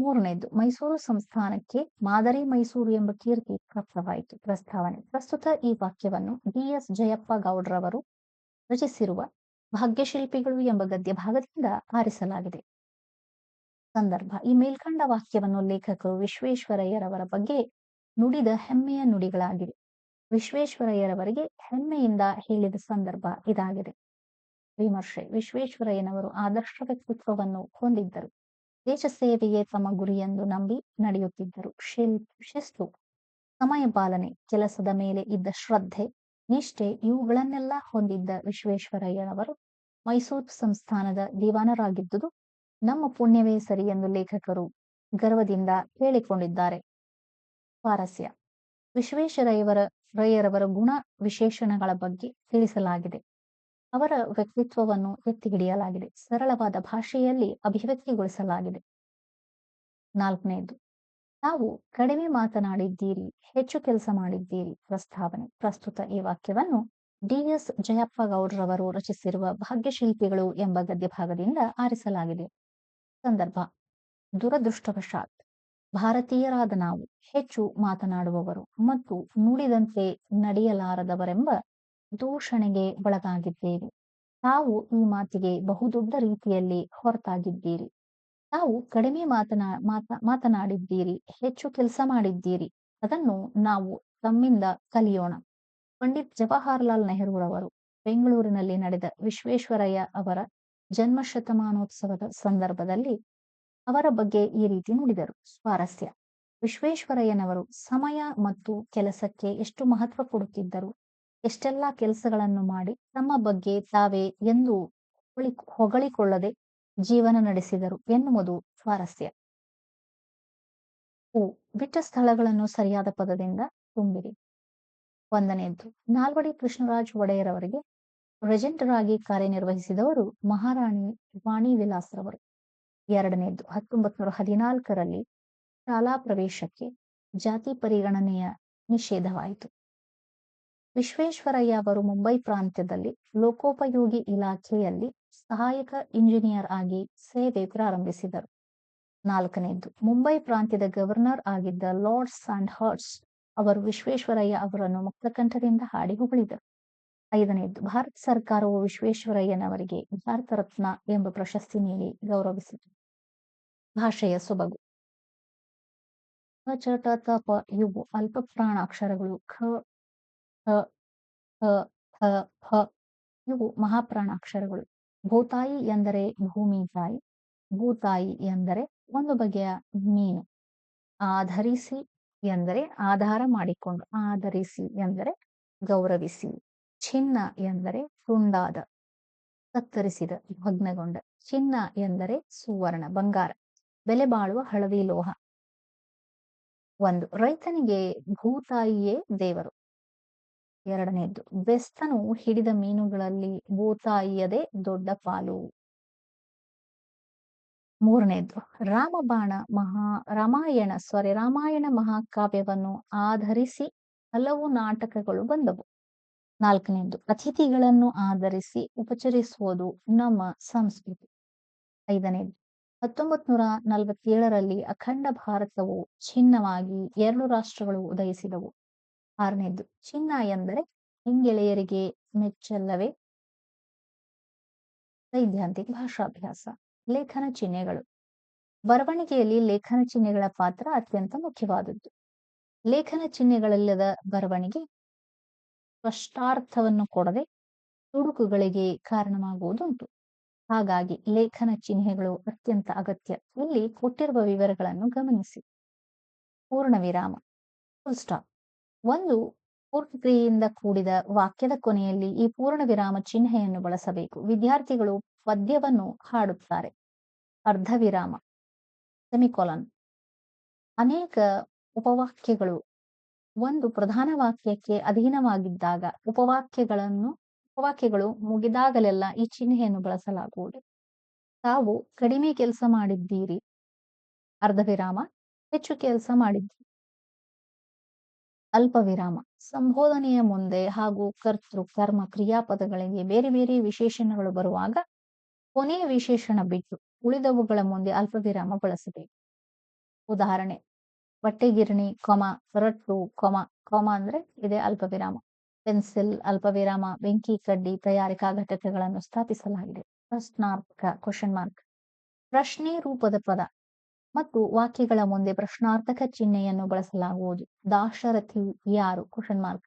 ಮೂರನೇದು, ಮೈಸೂರು ಸಂಸ್ಥಾನಕ್ಕೆ ಮಾದರಿ ಮೈಸೂರು ಎಂಬ ಕೀರ್ತಿ ಪ್ರಾಪ್ತವಾಯಿತು. ಪ್ರಸ್ತಾವನೆ. ಪ್ರಸ್ತುತ ಈ ವಾಕ್ಯವನ್ನು ಡಿಎಸ್ ಜಯಪ್ಪ ಗೌಡ್ರವರು ರಚಿಸಿರುವ ಭಾಗ್ಯಶಿಲ್ಪಿಗಳು ಎಂಬ ಗದ್ಯ ಭಾಗದಿಂದ ಆರಿಸಲಾಗಿದೆ. ಸಂದರ್ಭ. ಈ ಮೇಲ್ಕಂಡ ವಾಕ್ಯವನ್ನು ಲೇಖಕರು ವಿಶ್ವೇಶ್ವರಯ್ಯರವರ ಬಗ್ಗೆ ನುಡಿದ ಹೆಮ್ಮೆಯ ನುಡಿಗಳಾಗಿವೆ. ವಿಶ್ವೇಶ್ವರಯ್ಯರವರಿಗೆ ಹೆಮ್ಮೆಯಿಂದ ಹೇಳಿದ ಸಂದರ್ಭ ಇದಾಗಿದೆ. ವಿಮರ್ಶೆ. ವಿಶ್ವೇಶ್ವರಯ್ಯನವರು ಆದರ್ಶ ವ್ಯಕ್ತಿತ್ವವನ್ನು ಹೊಂದಿದ್ದರು. ದೇಶ ಸೇವೆಯೇ ತಮ್ಮ ಗುರಿಯೆಂದು ನಂಬಿ ನಡೆಯುತ್ತಿದ್ದರು. ಶಿಲ್, ಶಿಸ್ತು, ಸಮಯ ಪಾಲನೆ, ಕೆಲಸದ ಮೇಲೆ ಇದ್ದ ಶ್ರದ್ಧೆ, ನಿಷ್ಠೆ, ಇವುಗಳನ್ನೆಲ್ಲ ಹೊಂದಿದ್ದ ವಿಶ್ವೇಶ್ವರಯ್ಯನವರು ಮೈಸೂರು ಸಂಸ್ಥಾನದ ದಿವಾನರಾಗಿದ್ದುದು ನಮ್ಮ ಪುಣ್ಯವೇ ಸರಿ ಎಂದು ಲೇಖಕರು ಗರ್ವದಿಂದ ಹೇಳಿಕೊಂಡಿದ್ದಾರೆ. ಸ್ವಾರಸ್ಯ ವಿಶ್ವೇಶ್ವರಯ್ಯವರ ರಯ್ಯರವರ ಗುಣ ವಿಶೇಷಣಗಳ ಬಗ್ಗೆ ತಿಳಿಸಲಾಗಿದೆ. ಅವರ ವ್ಯಕ್ತಿತ್ವವನ್ನು ಎತ್ತಿ ಹಿಡಿಯಲಾಗಿದೆ ಸರಳವಾದ ಭಾಷೆಯಲ್ಲಿ ಅಭಿವ್ಯಕ್ತಿಗೊಳಿಸಲಾಗಿದೆ. ನಾಲ್ಕನೇದು, ನಾವು ಕಡಿಮೆ ಮಾತನಾಡಿದ್ದೀರಿ, ಹೆಚ್ಚು ಕೆಲಸ ಮಾಡಿದ್ದೀರಿ, ಪ್ರಸ್ತಾವನೆ. ಪ್ರಸ್ತುತ ಈ ವಾಕ್ಯವನ್ನು ಡಿಎಸ್ ಜಯಪ್ಪ ಗೌಡ್ರವರು ರಚಿಸಿರುವ ಭಾಗ್ಯಶಿಲ್ಪಿಗಳು ಎಂಬ ಗದ್ಯ ಭಾಗದಿಂದ ಆರಿಸಲಾಗಿದೆ. ಸಂದರ್ಭ, ದುರದೃಷ್ಟವಶಾತ್ ಭಾರತೀಯರಾದ ನಾವು ಹೆಚ್ಚು ಮಾತನಾಡುವವರು ಮತ್ತು ನುಡಿದಂತೆ ನಡೆಯಲಾರದವರೆಂಬ ದೂಷಣೆಗೆ ಒಳಗಾಗಿದ್ದೇವೆ ತಾವು ಈ ಮಾತಿಗೆ ಬಹುದೊಡ್ಡ ರೀತಿಯಲ್ಲಿ ಹೊರತಾಗಿದ್ದೀರಿ. ತಾವು ಕಡಿಮೆ ಮಾತನಾ, ಮಾತ, ಮಾತನಾಡಿದ್ದೀರಿ, ಹೆಚ್ಚು ಕೆಲಸ ಮಾಡಿದ್ದೀರಿ. ಅದನ್ನು ನಾವು ತಮ್ಮಿಂದ ಕಲಿಯೋಣ. ಪಂಡಿತ್ ಜವಾಹರಲಾಲ್ ನೆಹರೂರವರು ಬೆಂಗಳೂರಿನಲ್ಲಿ ನಡೆದ ವಿಶ್ವೇಶ್ವರಯ್ಯ ಅವರ ಜನ್ಮ ಶತಮಾನೋತ್ಸವದ ಸಂದರ್ಭದಲ್ಲಿ ಅವರ ಬಗ್ಗೆ ಈ ರೀತಿ ನುಡಿದರು. ಸ್ವಾರಸ್ಯ. ವಿಶ್ವೇಶ್ವರಯ್ಯನವರು ಸಮಯ ಮತ್ತು ಕೆಲಸಕ್ಕೆ ಎಷ್ಟು ಮಹತ್ವ ಕೊಡುತ್ತಿದ್ದರು? ಎಷ್ಟೆಲ್ಲಾ ಕೆಲಸಗಳನ್ನು ಮಾಡಿ ತಮ್ಮ ಬಗ್ಗೆ ತಾವೇ ಎಂದು ಹೊಗಳಿಕೊಳ್ಳದೆ ಜೀವನ ನಡೆಸಿದರು ಎನ್ನುವುದು ಸ್ವಾರಸ್ಯ. ಉ ಬಿಟ್ಟ ಸ್ಥಳಗಳನ್ನು ಸರಿಯಾದ ಪದದಿಂದ ತುಂಬಿರಿ. ಒಂದನೆಯದ್ದು, ನಾಲ್ವಡಿ ಕೃಷ್ಣರಾಜ್ ಒಡೆಯರವರಿಗೆ ರೆಜೆಂಟರಾಗಿ ಕಾರ್ಯನಿರ್ವಹಿಸಿದವರು ಮಹಾರಾಣಿ ವಾಣಿ ವಿಲಾಸರವರು ಎರಡನೆಯದ್ದು ಹತ್ತೊಂಬತ್ತು ನೂರ ಹದಿನಾಲ್ಕರಲ್ಲಿ ಶಾಲಾ ಪ್ರವೇಶಕ್ಕೆ ಜಾತಿ ಪರಿಗಣನೆಯ ನಿಷೇಧವಾಯಿತು. ವಿಶ್ವೇಶ್ವರಯ್ಯ ಅವರು ಮುಂಬೈ ಪ್ರಾಂತ್ಯದಲ್ಲಿ ಲೋಕೋಪಯೋಗಿ ಇಲಾಖೆಯಲ್ಲಿ ಸಹಾಯಕ ಇಂಜಿನಿಯರ್ ಆಗಿ ಸೇವೆ ಪ್ರಾರಂಭಿಸಿದರು. ನಾಲ್ಕನೆಯದು ಮುಂಬೈ ಪ್ರಾಂತ್ಯದ ಗವರ್ನರ್ ಆಗಿದ್ದ ಲಾರ್ಡ್ಸ್ ಸ್ಯಾಂಡ್ ಹರ್ಟ್ಸ್ ಅವರು ವಿಶ್ವೇಶ್ವರಯ್ಯ ಅವರನ್ನು ಮುಕ್ತಕಂಠದಿಂದ ಹಾಡಿ ಹೊಗಳಿದರು. ಐದನೆಯದು ಭಾರತ ಸರ್ಕಾರವು ವಿಶ್ವೇಶ್ವರಯ್ಯನವರಿಗೆ ಭಾರತ ರತ್ನ ಎಂಬ ಪ್ರಶಸ್ತಿ ನೀಡಿ ಗೌರವಿಸಿತು. ಭಾಷೆಯ ಸೊಬಗು. ಅಚಟ ಟ, ಇವು ಅಲ್ಪ ಪ್ರಾಣಾಕ್ಷರಗಳು ಖ ಹ ಹ ಹ ಫ ಇವು ಮಹಾಪ್ರಾಣಾಕ್ಷರಗಳು. ಭೂತಾಯಿ ಎಂದರೆ ಭೂಮಿ ತಾಯಿ, ಭೂತಾಯಿ ಎಂದರೆ ಒಂದು ಬಗೆಯ ಮೀನು. ಆಧರಿಸಿ ಎಂದರೆ ಆಧಾರ ಮಾಡಿಕೊಂಡು, ಆಧರಿಸಿ ಎಂದರೆ ಗೌರವಿಸಿ, ಚಿನ್ನ ಎಂದರೆ ತುಂಡಾದ, ಕತ್ತರಿಸಿದ, ಭಗ್ನಗೊಂಡ, ಚಿನ್ನ ಎಂದರೆ ಸುವರ್ಣ, ಬಂಗಾರ, ಬೆಲೆ ಬಾಳುವ ಹಳದಿ ಲೋಹ. ಒಂದು, ರೈತನಿಗೆ ಭೂತಾಯಿಯೇ ದೇವರು. ಎರಡನೇದ್ದು ಬೆಸ್ತನು ಹಿಡಿದ ಮೀನುಗಳಲ್ಲಿ ಭೂತಾಯಿಯದೆ ದೊಡ್ಡ ಪಾಲು. ಮೂರನೇದ್ದು ರಾಮಬಾಣ ಮಹಾ, ರಾಮಾಯಣ ಸಾರಿ ರಾಮಾಯಣ ಮಹಾಕಾವ್ಯವನ್ನು ಆಧರಿಸಿ ಹಲವು ನಾಟಕಗಳು ಬಂದವು. ನಾಲ್ಕನೇದ್ದು ಅತಿಥಿಗಳನ್ನು ಆಧರಿಸಿ ಉಪಚರಿಸುವುದು ನಮ್ಮ ಸಂಸ್ಕೃತಿ. ಐದನೇದು ಹತ್ತೊಂಬತ್ ನೂರ ನಲವತ್ತೇಳರಲ್ಲಿ ಅಖಂಡ ಭಾರತವು ಛಿನ್ನವಾಗಿ ಎರಡು ರಾಷ್ಟ್ರಗಳು ಉದಯಿಸಿದವು. ಆರನೇದ್ದು ಚಿನ್ನ ಎಂದರೆ ಹಿಂಗೆಳೆಯರಿಗೆ ಮೆಚ್ಚಲ್ಲವೇ? ಸೈದ್ಧಾಂತಿಕ ಭಾಷಾಭ್ಯಾಸ, ಲೇಖನ ಚಿಹ್ನೆಗಳು. ಬರವಣಿಗೆಯಲ್ಲಿ ಲೇಖನ ಚಿಹ್ನೆಗಳ ಪಾತ್ರ ಅತ್ಯಂತ ಮುಖ್ಯವಾದದ್ದು. ಲೇಖನ ಚಿಹ್ನೆಗಳಿಲ್ಲದ ಬರವಣಿಗೆ ಸ್ಪಷ್ಟಾರ್ಥವನ್ನು ಕೊಡದೆ ತುಡುಕುಗಳಿಗೆ ಕಾರಣವಾಗುವುದುಂಟು. ಹಾಗಾಗಿ ಲೇಖನ ಚಿಹ್ನೆಗಳು ಅತ್ಯಂತ ಅಗತ್ಯ. ಇಲ್ಲಿ ಕೊಟ್ಟಿರುವ ವಿವರಗಳನ್ನು ಗಮನಿಸಿ. ಪೂರ್ಣ ವಿರಾಮ ಫುಲ್ ಸ್ಟಾಪ್ ಒಂದು ಪೂರ್ಣಕ್ರಿಯೆಯಿಂದ ಕೂಡಿದ ವಾಕ್ಯದ ಕೊನೆಯಲ್ಲಿ ಈ ಪೂರ್ಣ ವಿರಾಮ ಚಿಹ್ನೆಯನ್ನು ಬಳಸಬೇಕು. ವಿದ್ಯಾರ್ಥಿಗಳು ಪದ್ಯವನ್ನು ಹಾಡುತ್ತಾರೆ. ಅರ್ಧ ವಿರಾಮ. ಸೆಮಿಕೊಲನ್. ಅನೇಕ ಉಪವಾಕ್ಯಗಳು. ಒಂದು ಪ್ರಧಾನ ವಾಕ್ಯಕ್ಕೆ ಅಧೀನವಾಗಿದ್ದಾಗ ಉಪವಾಕ್ಯಗಳನ್ನು, ಉಪವಾಕ್ಯಗಳು ಮುಗಿದಾಗಲೆಲ್ಲ ಈ ಚಿಹ್ನೆಯನ್ನು ಬಳಸಲಾಗುವುದು. ತಾವು ಕಡಿಮೆ ಕೆಲಸ ಮಾಡಿದ್ದೀರಿ. ಅರ್ಧ ವಿರಾಮ. ಹೆಚ್ಚು ಕೆಲಸ ಮಾಡಿದ್ದೀರಿ. ಅಲ್ಪ ವಿರಾಮ ಸಂಬೋಧನೆಯ ಮುಂದೆ ಹಾಗೂ ಕರ್ತೃ, ಕರ್ಮ, ಕ್ರಿಯಾಪದಗಳಿಗೆ ಬೇರೆ ಬೇರೆ ವಿಶೇಷಣಗಳು ಬರುವಾಗ ಕೊನೆಯ ವಿಶೇಷಣ ಬಿಟ್ಟು ಉಳಿದವುಗಳ ಮುಂದೆ ಅಲ್ಪ ವಿರಾಮ ಬಳಸಬೇಕು. ಉದಾಹರಣೆ, ಬಟ್ಟೆಗಿರಣಿ, ಕೊಮ, ರಟ್ಟು, ಕೊಮ ಕೊಮ ಅಂದ್ರೆ ಇದೆ ಅಲ್ಪ ವಿರಾಮ ಪೆನ್ಸಿಲ್ ಅಲ್ಪ ವಿರಾಮ ಬೆಂಕಿ, ಕಡ್ಡಿ, ತಯಾರಿಕಾ ಘಟಕಗಳನ್ನು ಸ್ಥಾಪಿಸಲಾಗಿದೆ. ಪ್ರಶ್ನಾರ್ಥಕ ಕ್ವಶನ್ ಮಾರ್ಕ್ ಪ್ರಶ್ನೆ ರೂಪದ ಪದ. ಮತ್ತು ವಾಕ್ಯಗಳ ಮುಂದೆ ಪ್ರಶ್ನಾರ್ಥಕ ಚಿಹ್ನೆಯನ್ನು ಬಳಸಲಾಗುವುದು. ದಾಶರಥಿ ಯಾರು? ಕ್ವಶನ್ ಮಾರ್ಕ್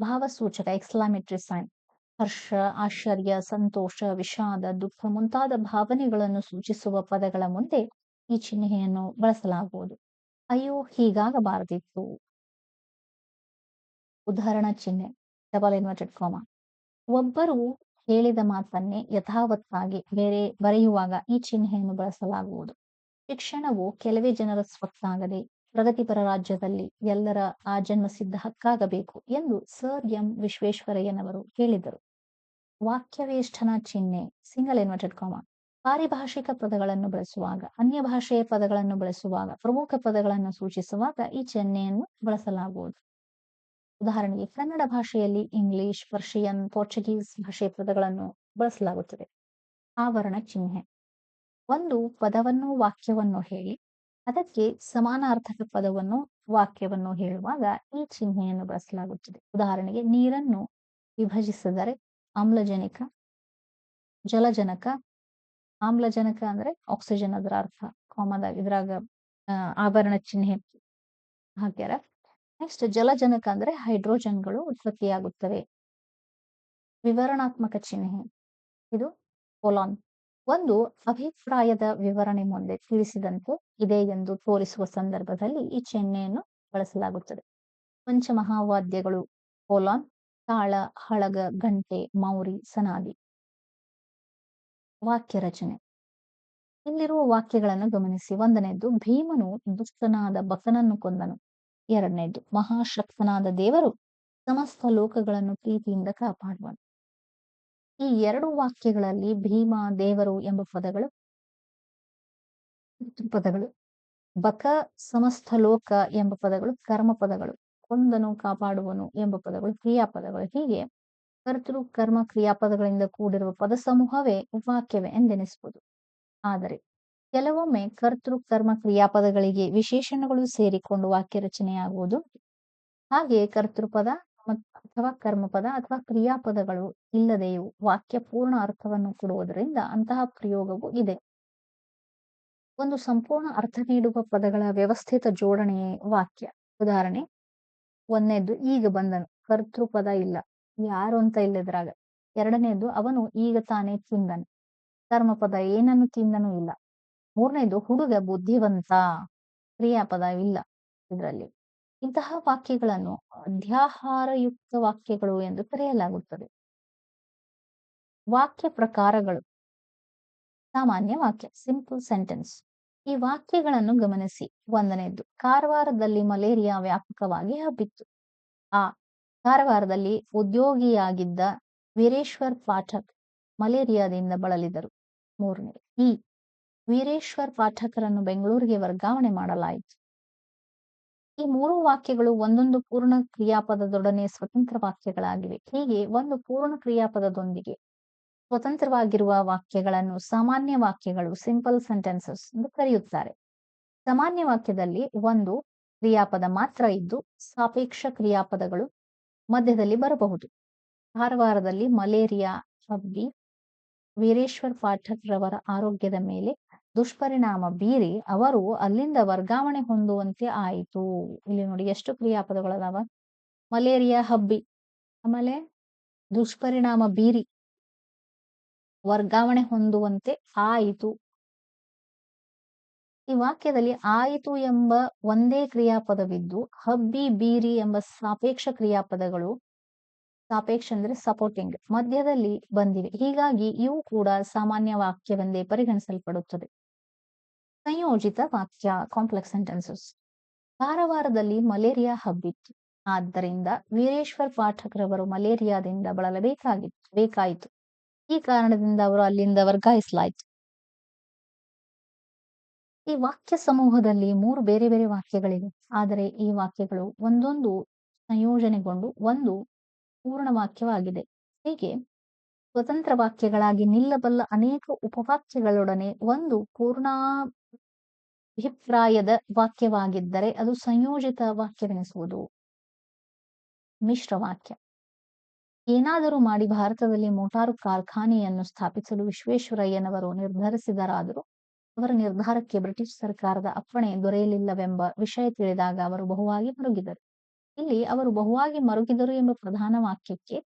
ಭಾವಸೂಚಕ ಎಕ್ಸ್ಲಾಮೇಟರಿ ಸೈನ್ ಹರ್ಷ, ಆಶ್ಚರ್ಯ, ಸಂತೋಷ, ವಿಷಾದ, ದುಃಖ ಮುಂತಾದ ಭಾವನೆಗಳನ್ನು ಸೂಚಿಸುವ ಪದಗಳ ಮುಂದೆ ಈ ಚಿಹ್ನೆಯನ್ನು ಬಳಸಲಾಗುವುದು. ಅಯ್ಯೋ, ಹೀಗಾಗಬಾರದಿತ್ತು. ಉದಾಹರಣಾ ಚಿಹ್ನೆ ಡಬಲ್ ಇನ್ವರ್ಟೆಡ್ ಕಾಮ ಒಬ್ಬರು ಹೇಳಿದ ಮಾತನ್ನೇ ಯಥಾವತ್ತಾಗಿ ಬೇರೆ ಬರೆಯುವಾಗ ಈ ಚಿಹ್ನೆಯನ್ನು ಬಳಸಲಾಗುವುದು. ಶಿಕ್ಷಣವು ಕೆಲವೇ ಜನರ ಸ್ವತ್ತಾಗದೆ ಪ್ರಗತಿಪರ ರಾಜ್ಯದಲ್ಲಿ ಎಲ್ಲರ ಆಜನ್ಮ ಸಿದ್ಧ ಹಕ್ಕಾಗಬೇಕು ಎಂದು ಸರ್ ಎಂ ವಿಶ್ವೇಶ್ವರಯ್ಯನವರು ಹೇಳಿದರು. ವಾಕ್ಯವೇಷ್ಟನ ಚಿಹ್ನೆ, ಸಿಂಗಲ್ ಇನ್ವರ್ಟೆಡ್ ಕಾಮ. ಪಾರಿಭಾಷಿಕ ಪದಗಳನ್ನು ಬಳಸುವಾಗ, ಅನ್ಯ ಭಾಷೆಯ ಪದಗಳನ್ನು ಬಳಸುವಾಗ, ಪ್ರಮುಖ ಪದಗಳನ್ನು ಸೂಚಿಸುವಾಗ ಈ ಚಿಹ್ನೆಯನ್ನು ಬಳಸಲಾಗುವುದು. ಉದಾಹರಣೆಗೆ, ಕನ್ನಡ ಭಾಷೆಯಲ್ಲಿ ಇಂಗ್ಲಿಷ್, ಪರ್ಷಿಯನ್, ಪೋರ್ಚುಗೀಸ್ ಭಾಷೆಯ ಪದಗಳನ್ನು ಬಳಸಲಾಗುತ್ತದೆ. ಆವರಣ ಚಿಹ್ನೆ. ಒಂದು ಪದವನ್ನು ವಾಕ್ಯವನ್ನು ಹೇಳಿ, ಅದಕ್ಕೆ ಸಮಾನಾರ್ಥಕ ಪದವನ್ನು ವಾಕ್ಯವನ್ನು ಹೇಳುವಾಗ ಈ ಚಿಹ್ನೆಯನ್ನು ಬಳಸಲಾಗುತ್ತದೆ. ಉದಾಹರಣೆಗೆ, ನೀರನ್ನು ವಿಭಜಿಸಿದರೆ ಆಮ್ಲಜನಕ, ಜಲಜನಕ, ಆಮ್ಲಜನಕ ಅಂದ್ರೆ ಆಕ್ಸಿಜನ್ ಅದರ ಅರ್ಥ ಕಾಮದ ಇದ್ರಾಗ ಆಭರಣ ಚಿಹ್ನೆ ಹಾಕ್ಯಾರ. ನೆಕ್ಸ್ಟ್ ಜಲಜನಕ ಅಂದ್ರೆ ಹೈಡ್ರೋಜನ್ಗಳು ಉತ್ಪತ್ತಿಯಾಗುತ್ತವೆ. ವಿವರಣಾತ್ಮಕ ಚಿಹ್ನೆ, ಇದು ಕೊಲಾನ್ ಒಂದು ಅಭಿಪ್ರಾಯದ ವಿವರಣೆ ಮುಂದೆ ತಿಳಿಸಿದಂತೆ ಇದೆ ಎಂದು ತೋರಿಸುವ ಸಂದರ್ಭದಲ್ಲಿ ಈ ಚಿಹ್ನೆಯನ್ನು ಬಳಸಲಾಗುತ್ತದೆ. ಪಂಚಮಹಾವಾದ್ಯಗಳು, ಕೋಲಾನ್, ತಾಳ, ಹಳಗ, ಗಂಟೆ, ಮೌರಿ, ಸನಾದಿ. ವಾಕ್ಯ ರಚನೆ. ಇಲ್ಲಿರುವ ವಾಕ್ಯಗಳನ್ನು ಗಮನಿಸಿ. ಒಂದನೇದ್ದು ಭೀಮನು ದುಷ್ಟನಾದ ಬಕನನ್ನು ಕೊಂದನು. ಎರಡನೇದ್ದು ಮಹಾಶಕ್ತನಾದ ದೇವರು ಸಮಸ್ತ ಲೋಕಗಳನ್ನು ಪ್ರೀತಿಯಿಂದ ಕಾಪಾಡುವನು. ಈ ಎರಡು ವಾಕ್ಯಗಳಲ್ಲಿ ಭೀಮ, ದೇವರು ಎಂಬ ಪದಗಳು ಪದಗಳು. ಬಕ, ಸಮಸ್ತ ಲೋಕ ಎಂಬ ಪದಗಳು, ಕರ್ಮ ಪದಗಳು. ಕೊಂದನು, ಕಾಪಾಡುವನು ಎಂಬ ಪದಗಳು ಕ್ರಿಯಾಪದಗಳು ಹೀಗೆ ಕರ್ತೃ, ಕರ್ಮ ಕ್ರಿಯಾಪದಗಳಿಂದ ಕೂಡಿರುವ ಪದ ಸಮೂಹವೇ ವಾಕ್ಯವೇ ಎಂದೆನಿಸಬಹುದು. ಆದರೆ ಕೆಲವೊಮ್ಮೆ ಕರ್ತೃ, ಕರ್ಮ ಕ್ರಿಯಾಪದಗಳಿಗೆ ವಿಶೇಷಣಗಳು ಸೇರಿಕೊಂಡು ವಾಕ್ಯ ರಚನೆಯಾಗುವುದು ಹಾಗೆ ಕರ್ತೃಪದ ಅಥವಾ ಕರ್ಮಪದ ಅಥವಾ ಕ್ರಿಯಾಪದಗಳು ಇಲ್ಲದೆಯೂ ವಾಕ್ಯ ಪೂರ್ಣ ಅರ್ಥವನ್ನು ಕೊಡುವುದರಿಂದ ಅಂತಹ ಪ್ರಯೋಗವು ಇದೆ. ಒಂದು ಸಂಪೂರ್ಣ ಅರ್ಥ ನೀಡುವ ಪದಗಳ ವ್ಯವಸ್ಥಿತ ಜೋಡಣೆಯೇ ವಾಕ್ಯ. ಉದಾಹರಣೆ ಒಂದನೇದ್ದು ಈಗ ಬಂದನು, ಕರ್ತೃಪದ ಇಲ್ಲ, ಯಾರು ಅಂತ ಇಲ್ಲದ್ರಾಗ. ಎರಡನೇದು ಅವನು ಈಗ ತಾನೇ ತಿಂದನು, ಕರ್ಮಪದ ಏನನ್ನು ತಿಂದನು ಇಲ್ಲ. ಮೂರನೇದು ಹುಡುಗ ಬುದ್ಧಿವಂತ, ಕ್ರಿಯಾಪದ ಇಲ್ಲ ಇದರಲ್ಲಿ. ಇಂತಹ ವಾಕ್ಯಗಳನ್ನು ಅಧ್ಯಾಹಾರಯುಕ್ತ ವಾಕ್ಯಗಳು ಎಂದು ಕರೆಯಲಾಗುತ್ತದೆ. ವಾಕ್ಯ ಪ್ರಕಾರಗಳು. ಸಾಮಾನ್ಯ ವಾಕ್ಯ ಸಿಂಪಲ್ ಸೆಂಟೆನ್ಸ್ ಈ ವಾಕ್ಯಗಳನ್ನು ಗಮನಿಸಿ. ಒಂದನೇದ್ದು ಕಾರವಾರದಲ್ಲಿ ಮಲೇರಿಯಾ ವ್ಯಾಪಕವಾಗಿ ಹಬ್ಬಿತ್ತು. ಆ, ಕಾರವಾರದಲ್ಲಿ ಉದ್ಯೋಗಿಯಾಗಿದ್ದ ವೀರೇಶ್ವರ್ ಪಾಠಕ್ ಮಲೇರಿಯಾದಿಂದ ಬಳಲಿದರು. ಮೂರನೇ ಈ ವೀರೇಶ್ವರ್ ಪಾಠಕರನ್ನು ಬೆಂಗಳೂರಿಗೆ ವರ್ಗಾವಣೆ ಮಾಡಲಾಯಿತು. ಈ ಮೂರು ವಾಕ್ಯಗಳು ಒಂದೊಂದು ಪೂರ್ಣ ಕ್ರಿಯಾಪದದೊಡನೆ ಸ್ವತಂತ್ರ ವಾಕ್ಯಗಳಾಗಿವೆ. ಹೀಗೆ ಒಂದು ಪೂರ್ಣ ಕ್ರಿಯಾಪದದೊಂದಿಗೆ ಸ್ವತಂತ್ರವಾಗಿರುವ ವಾಕ್ಯಗಳನ್ನು ಸಾಮಾನ್ಯ ವಾಕ್ಯಗಳು ಸಿಂಪಲ್ ಸೆಂಟೆನ್ಸಸ್ ಎಂದು ಕರೆಯುತ್ತಾರೆ. ಸಾಮಾನ್ಯ ವಾಕ್ಯದಲ್ಲಿ ಒಂದು ಕ್ರಿಯಾಪದ ಮಾತ್ರ ಇದ್ದು ಸಾಪೇಕ್ಷ ಕ್ರಿಯಾಪದಗಳು ಮಧ್ಯದಲ್ಲಿ ಬರಬಹುದು. ಕಾರವಾರದಲ್ಲಿ ಮಲೇರಿಯಾ, ಹಬ್ಬಿ, ವೀರೇಶ್ವರ್ ಪಾಠಕ್ ರವರ ಆರೋಗ್ಯದ ಮೇಲೆ ದುಷ್ಪರಿಣಾಮ ಬೀರಿ ಅವರು ಅಲ್ಲಿಂದ ವರ್ಗಾವಣೆ ಹೊಂದುವಂತೆ ಆಯಿತು. ಇಲ್ಲಿ ನೋಡಿ ಎಷ್ಟು ಕ್ರಿಯಾಪದಗಳದಾವ. ಮಲೇರಿಯಾ ಹಬ್ಬಿ. ಆಮೇಲೆ ದುಷ್ಪರಿಣಾಮ ಬೀರಿ ವರ್ಗಾವಣೆ ಹೊಂದುವಂತೆ ಆಯಿತು. ಈ ವಾಕ್ಯದಲ್ಲಿ ಆಯಿತು ಎಂಬ ಒಂದೇ ಕ್ರಿಯಾಪದವಿದ್ದು, ಹಬ್ಬಿ ಬೀರಿ ಎಂಬ ಸಾಪೇಕ್ಷ ಕ್ರಿಯಾಪದಗಳು, ಸಾಪೇಕ್ಷ ಅಂದ್ರೆ ಸಪೋರ್ಟಿಂಗ್ ಮಧ್ಯದಲ್ಲಿ ಬಂದಿವೆ. ಹೀಗಾಗಿ ಇವು ಕೂಡ ಸಾಮಾನ್ಯ ವಾಕ್ಯವೆಂದೇ ಪರಿಗಣಿಸಲ್ಪಡುತ್ತದೆ. ಸಂಯೋಜಿತ ವಾಕ್ಯ ಕಾಂಪ್ಲೆಕ್ಸ್ ಸೆಂಟೆನ್ಸಸ್ ಕಾರವಾರದಲ್ಲಿ ಮಲೇರಿಯಾ ಹಬ್ಬಿತ್ತು ಆದ್ದರಿಂದ ವೀರೇಶ್ವರ್ ಪಾಠಕ್ರವರು ಮಲೇರಿಯಾದಿಂದ ಬಳಲಬೇಕಾಗಿತ್ತು ಬೇಕಾಯಿತು. ಈ ಕಾರಣದಿಂದ ಅವರು ಅಲ್ಲಿಂದ ವರ್ಗಾಯಿಸಲಾಯಿತು. ಈ ವಾಕ್ಯ ಸಮೂಹದಲ್ಲಿ ಮೂರು ಬೇರೆ ಬೇರೆ ವಾಕ್ಯಗಳಿವೆ. ಆದರೆ ಈ ವಾಕ್ಯಗಳು ಒಂದೊಂದು ಸಂಯೋಜನೆಗೊಂಡು ಒಂದು ಪೂರ್ಣ ವಾಕ್ಯವಾಗಿದೆ. ಹೀಗೆ ಸ್ವತಂತ್ರ ವಾಕ್ಯಗಳಾಗಿ ನಿಲ್ಲಬಲ್ಲ ಅನೇಕ ಉಪವಾಕ್ಯಗಳೊಡನೆ ಒಂದು ಪೂರ್ಣಾಭಿಪ್ರಾಯದ ವಾಕ್ಯವಾಗಿದ್ದರೆ ಅದು ಸಂಯೋಜಿತ ವಾಕ್ಯವೆನಿಸುವುದು. ಮಿಶ್ರ ವಾಕ್ಯ ಏನಾದರೂ ಮಾಡಿ ಭಾರತದಲ್ಲಿ ಮೋಟಾರು ಕಾರ್ಖಾನೆಯನ್ನು ಸ್ಥಾಪಿಸಲು ವಿಶ್ವೇಶ್ವರಯ್ಯನವರು ನಿರ್ಧರಿಸಿದರಾದರೂ ಅವರ ನಿರ್ಧಾರಕ್ಕೆ ಬ್ರಿಟಿಷ್ ಸರ್ಕಾರದ ಅಪ್ಪಣೆ ದೊರೆಯಲಿಲ್ಲವೆಂಬ ವಿಷಯ ತಿಳಿದಾಗ ಅವರು ಬಹುವಾಗಿ ಮರುಗಿದರು. ಇಲ್ಲಿ ಅವರು ಬಹುವಾಗಿ ಮರುಗಿದರು ಎಂಬ ಪ್ರಧಾನ ವಾಕ್ಯಕ್ಕೆ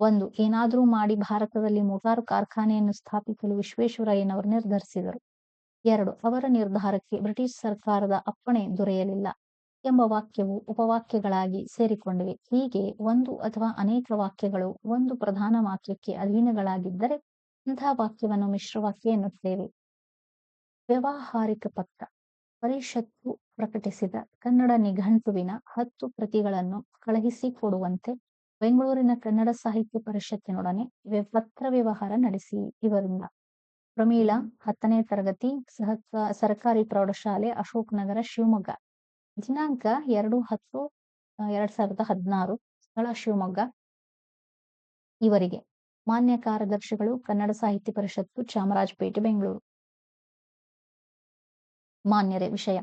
ಒಂದು ಏನಾದರೂ ಮಾಡಿ ಭಾರತದಲ್ಲಿ ಮೋಟಾರು ಕಾರ್ಖಾನೆಯನ್ನು ಸ್ಥಾಪಿಸಲು ವಿಶ್ವೇಶ್ವರಯ್ಯನವರು ನಿರ್ಧರಿಸಿದರು. ಎರಡು, ಅವರ ನಿರ್ಧಾರಕ್ಕೆ ಬ್ರಿಟಿಷ್ ಸರ್ಕಾರದ ಅಪ್ಪಣೆ ದೊರೆಯಲಿಲ್ಲ ಎಂಬ ವಾಕ್ಯವು ಉಪವಾಕ್ಯಗಳಾಗಿ ಸೇರಿಕೊಂಡಿವೆ. ಹೀಗೆ ಒಂದು ಅಥವಾ ಅನೇಕ ವಾಕ್ಯಗಳು ಒಂದು ಪ್ರಧಾನ ವಾಕ್ಯಕ್ಕೆ ಅಧೀನಗಳಾಗಿದ್ದರೆ ಇಂತಹ ವಾಕ್ಯವನ್ನು ಮಿಶ್ರವಾಕ್ಯ ಎನ್ನುತ್ತೇವೆ. ವ್ಯವಹಾರಿಕ ಪತ್ರ. ಪರಿಷತ್ತು ಪ್ರಕಟಿಸಿದ ಕನ್ನಡ ನಿಘಂಟುವಿನ ಹತ್ತು ಪ್ರತಿಗಳನ್ನು ಕಳುಹಿಸಿಕೊಡುವಂತೆ ಬೆಂಗಳೂರಿನ ಕನ್ನಡ ಸಾಹಿತ್ಯ ಪರಿಷತ್ತಿನೊಡನೆ ಪತ್ರ ವ್ಯವಹಾರ ನಡೆಸಿ ಇವರಿಂದ. ಪ್ರಮೀಳ, ಹತ್ತನೇ ತರಗತಿ ಸಹತ್ವ ಸರ್ಕಾರಿ ಪ್ರೌಢಶಾಲೆ, ಅಶೋಕ್ ನಗರ, ಶಿವಮೊಗ್ಗ. ದಿನಾಂಕ ಎರಡು ಹತ್ತು ಎರಡ್ ಸಾವಿರದ ಹದಿನಾರು, ಸ್ಥಳ ಶಿವಮೊಗ್ಗ. ಇವರಿಗೆ ಮಾನ್ಯ ಕಾರ್ಯದರ್ಶಿಗಳು, ಕನ್ನಡ ಸಾಹಿತ್ಯ ಪರಿಷತ್ತು ಚಾಮರಾಜಪೇಟೆ, ಬೆಂಗಳೂರು. ಮಾನ್ಯರೇ, ವಿಷಯ.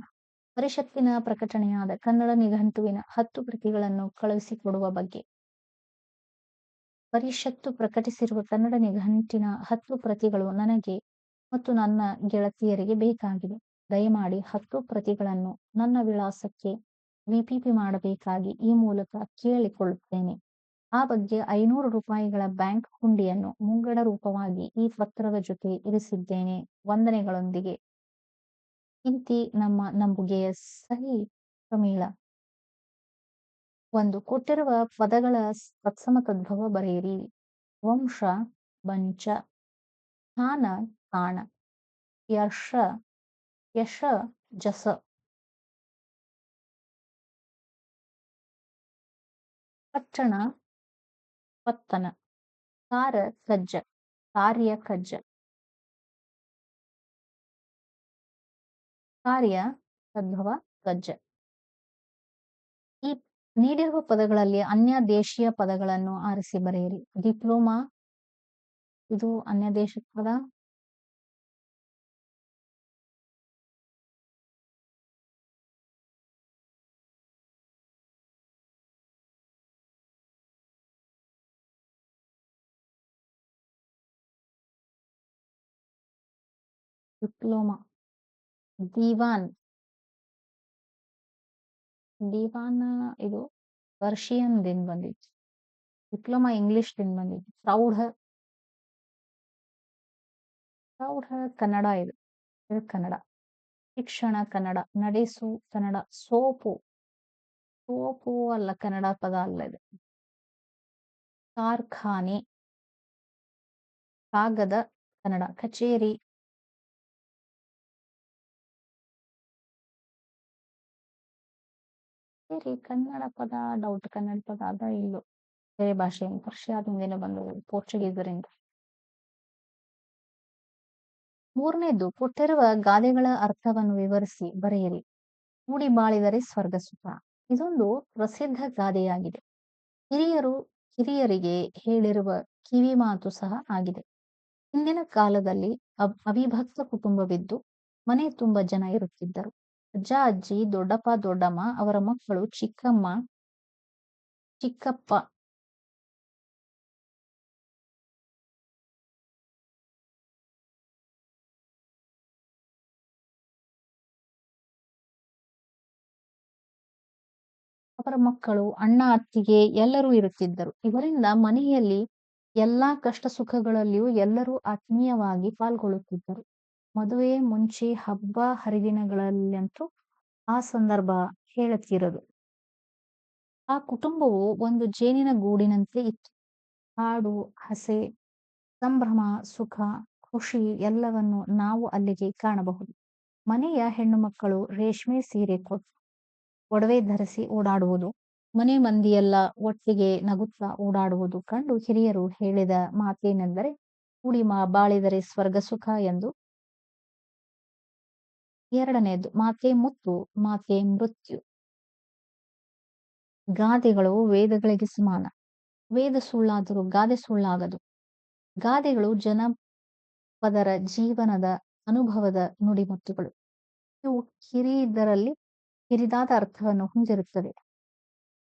ಪರಿಷತ್ತಿನ ಪ್ರಕಟಣೆಯಾದ ಕನ್ನಡ ನಿಘಂಟುವಿನ ಹತ್ತು ಪ್ರತಿಗಳನ್ನು ಕಳುಹಿಸಿಕೊಡುವ ಬಗ್ಗೆ. ಪರಿಷತ್ತು ಪ್ರಕಟಿಸಿರುವ ಕನ್ನಡ ನಿಘಂಟಿನ ಹತ್ತು ಪ್ರತಿಗಳು ನನಗೆ ಮತ್ತು ನನ್ನ ಗೆಳತಿಯರಿಗೆ ಬೇಕಾಗಿದೆ ದಯಮಾಡಿ ಹತ್ತು ಪ್ರತಿಗಳನ್ನು ನನ್ನ ವಿಳಾಸಕ್ಕೆ ವಿಪಿಪಿ ಮಾಡಬೇಕಾಗಿ ಈ ಮೂಲಕ ಕೇಳಿಕೊಳ್ಳುತ್ತೇನೆ. ಆ ಬಗ್ಗೆ ಐನೂರು ರೂಪಾಯಿಗಳ ಬ್ಯಾಂಕ್ ಹುಂಡಿಯನ್ನು ಮುಂಗಡ ರೂಪವಾಗಿ ಈ ಪತ್ರದ ಜೊತೆ ಇರಿಸಿದ್ದೇನೆ. ವಂದನೆಗಳೊಂದಿಗೆ. ಇಂತಿ ನಮ್ಮ ನಂಬುಗೆಯ ಸಹಿ ಪ್ರಮೀಳ. ಒಂದು ಕೊಟ್ಟಿರುವ ಪದಗಳ ತತ್ಸಮ ತದ್ಭವ ಬರೆಯಿರಿ. ವಂಶ, ಬಂಚ, ಸ್ಥಾನ, ತಾಣ. ಯಶ ಯಶ, ಜಸ. ಪಟ್ಟಣ ಪತ್ತನ. ಕಾರ ಕಜ್ಜ ಕಾರ್ಯ ಕಜ್ಜ. ಕಾರ್ಯ ಸದ್ಭವ ಕಜ್ಜ. ನೀಡಿರುವ ಪದಗಳಲ್ಲಿ ಅನ್ಯ ದೇಶೀಯ ಪದಗಳನ್ನು ಆರಿಸಿ ಬರೆಯಿರಿ. ಡಿಪ್ಲೊಮಾ ಇದು ಅನ್ಯ ದೇಶದ ಪದ. ಡಿಪ್ಲೊಮಾ. ದಿವಾನ್. ದಿವಾನ್ ಇದು ಪರ್ಷಿಯನ್ ದಿನ ಬಂದಿತ್ತು. ಡಿಪ್ಲೊಮಾ ಇಂಗ್ಲಿಷ್ ದಿನ ಬಂದಿತ್ತು. ಪ್ರೌಢ ಪ್ರೌಢ ಕನ್ನಡ ಇದು. ಇದು ಕನ್ನಡ. ಶಿಕ್ಷಣ ಕನ್ನಡ. ನಡೆಸು ಕನ್ನಡ. ಸೋಪು. ಸೋಪು ಅಲ್ಲ ಕನ್ನಡ ಪದ ಅಲ್ಲ ಇದು. ಕಾರ್ಖಾನೆ. ಕಾಗದ ಕನ್ನಡ. ಕಚೇರಿ. ಕನ್ನಡ ಪದ ಡೌಟ್ ಕನ್ನಡ ಪದ, ಅದ ಇಲ್ಲೋ. ಬೇರೆ ಭಾಷೆಯಿಂದ ಪರ್ಷಿಯಾದಿಂದೇನೋ ಬಂದು ಪೋರ್ಚುಗೀಸರಿಂದ. ಮೂರನೇದು, ಕೊಟ್ಟಿರುವ ಗಾದೆಗಳ ಅರ್ಥವನ್ನು ವಿವರಿಸಿ, ಬರೆಯಿರಿ. ಕೂಡಿ ಬಾಳಿದರೆ ಸ್ವರ್ಗ ಸುಖ. ಇದೊಂದು ಪ್ರಸಿದ್ಧ ಗಾದೆಯಾಗಿದೆ. ಹಿರಿಯರು ಹಿರಿಯರಿಗೆ ಹೇಳಿರುವ ಕಿವಿ ಮಾತು ಸಹ ಆಗಿದೆ. ಹಿಂದಿನ ಕಾಲದಲ್ಲಿ ಅವ್ ಅವಿಭಕ್ತ ಕುಟುಂಬವಿದ್ದು, ಮನೆ ತುಂಬ ಜನ ಇರುತ್ತಿದ್ದರು. ಅಜ್ಜ, ಅಜ್ಜಿ, ದೊಡ್ಡಪ್ಪ, ದೊಡ್ಡಮ್ಮ, ಅವರ ಮಕ್ಕಳು ಚಿಕ್ಕಮ್ಮ, ಚಿಕ್ಕಪ್ಪ. ಅವರ ಮಕ್ಕಳು, ಅಣ್ಣ, ಅತ್ತಿಗೆ ಎಲ್ಲರೂ ಇರುತ್ತಿದ್ದರು. ಇವರಿಂದ ಮನೆಯಲ್ಲಿ ಎಲ್ಲಾ ಕಷ್ಟ ಸುಖಗಳಲ್ಲಿಯೂ ಎಲ್ಲರೂ ಆತ್ಮೀಯವಾಗಿ ಪಾಲ್ಗೊಳ್ಳುತ್ತಿದ್ದರು. ಮದುವೆ ಮುಂಚೆ ಹಬ್ಬ ಹರಿದಿನಗಳಲ್ಲಂತೂ ಆ ಸಂದರ್ಭ ಹೇಳುತ್ತಿರೋದು. ಆ ಕುಟುಂಬವು ಒಂದು ಜೇನಿನ ಗೂಡಿನಂತೆ ಇತ್ತು. ಹಾಡು, ಹಸೆ, ಸಂಭ್ರಮ, ಸುಖ, ಖುಷಿ ಎಲ್ಲವನ್ನು ನಾವು ಅಲ್ಲಿಗೆ ಕಾಣಬಹುದು. ಮನೆಯ ಹೆಣ್ಣು ಮಕ್ಕಳು ರೇಷ್ಮೆ ಸೀರೆ ಕೊಟ್ಟು ಒಡವೆ ಧರಿಸಿ ಓಡಾಡುವುದು, ಮನೆ ಮಂದಿಯೆಲ್ಲ ಒಟ್ಟಿಗೆ ನಗುತ್ತಾ ಓಡಾಡುವುದು ಕಂಡು ಹಿರಿಯರು ಹೇಳಿದ ಮಾತೇನೆಂದರೆ ಕೂಡಿ ಮಾ ಬಾಳಿದರೆ ಸ್ವರ್ಗ ಸುಖ ಎಂದು ಎರಡನೇದು ಮಾತೆ ಮುತ್ತು, ಮಾತೆ ಮೃತ್ಯು. ಗಾದೆಗಳು ವೇದಗಳಿಗೆ ಸಮಾನ. ವೇದ ಸುಳ್ಳಾದರೂ ಗಾದೆ ಸುಳ್ಳಾಗದು. ಗಾದೆಗಳು ಜನಪದರ ಜೀವನದ ಅನುಭವದ ನುಡಿಮುತ್ತುಗಳು. ಇವು ಕಿರಿದರಲ್ಲಿ ಕಿರಿದಾದ ಅರ್ಥವನ್ನು ಹೊಂದಿರುತ್ತದೆ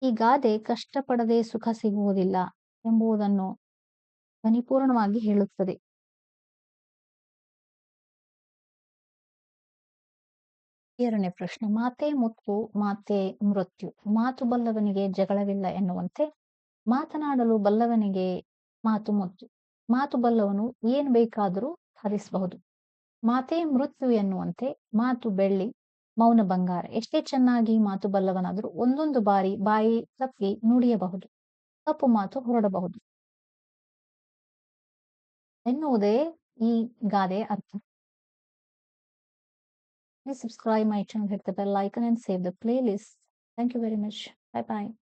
ಈ ಗಾದೆ ಕಷ್ಟಪಡದೆ ಸುಖ ಸಿಗುವುದಿಲ್ಲ ಎಂಬುದನ್ನು ಪರಿಪೂರ್ಣವಾಗಿ ಹೇಳುತ್ತದೆ. ಎರಡನೇ ಪ್ರಶ್ನೆ, ಮಾತೆ ಮುತ್ತು, ಮಾತೆ ಮೃತ್ಯು. ಮಾತು ಬಲ್ಲವನಿಗೆ ಜಗಳವಿಲ್ಲ ಎನ್ನುವಂತೆ ಮಾತನಾಡಲು ಬಲ್ಲವನಿಗೆ ಮಾತು ಮುತ್ತು. ಮಾತು ಬಲ್ಲವನು ಏನು ಬೇಕಾದರೂ ಹರಿಸಬಹುದು ಮಾತೆ ಮೃತ್ಯು ಎನ್ನುವಂತೆ ಮಾತು ಬೆಳ್ಳಿ, ಮೌನ ಬಂಗಾರ. ಎಷ್ಟೇ ಚೆನ್ನಾಗಿ ಮಾತು ಬಲ್ಲವನಾದರೂ ಒಂದೊಂದು ಬಾರಿ ಬಾಯಿ ತಪ್ಪಿ ನುಡಿಯಬಹುದು. ತಪ್ಪು ಮಾತು ಹೊರಡಬಹುದು. ಎನ್ನುವುದೇ ಈ ಗಾದೆ ಅರ್ಥ. Please subscribe my channel, hit the bell icon and save the playlist. Thank you very much. Bye bye.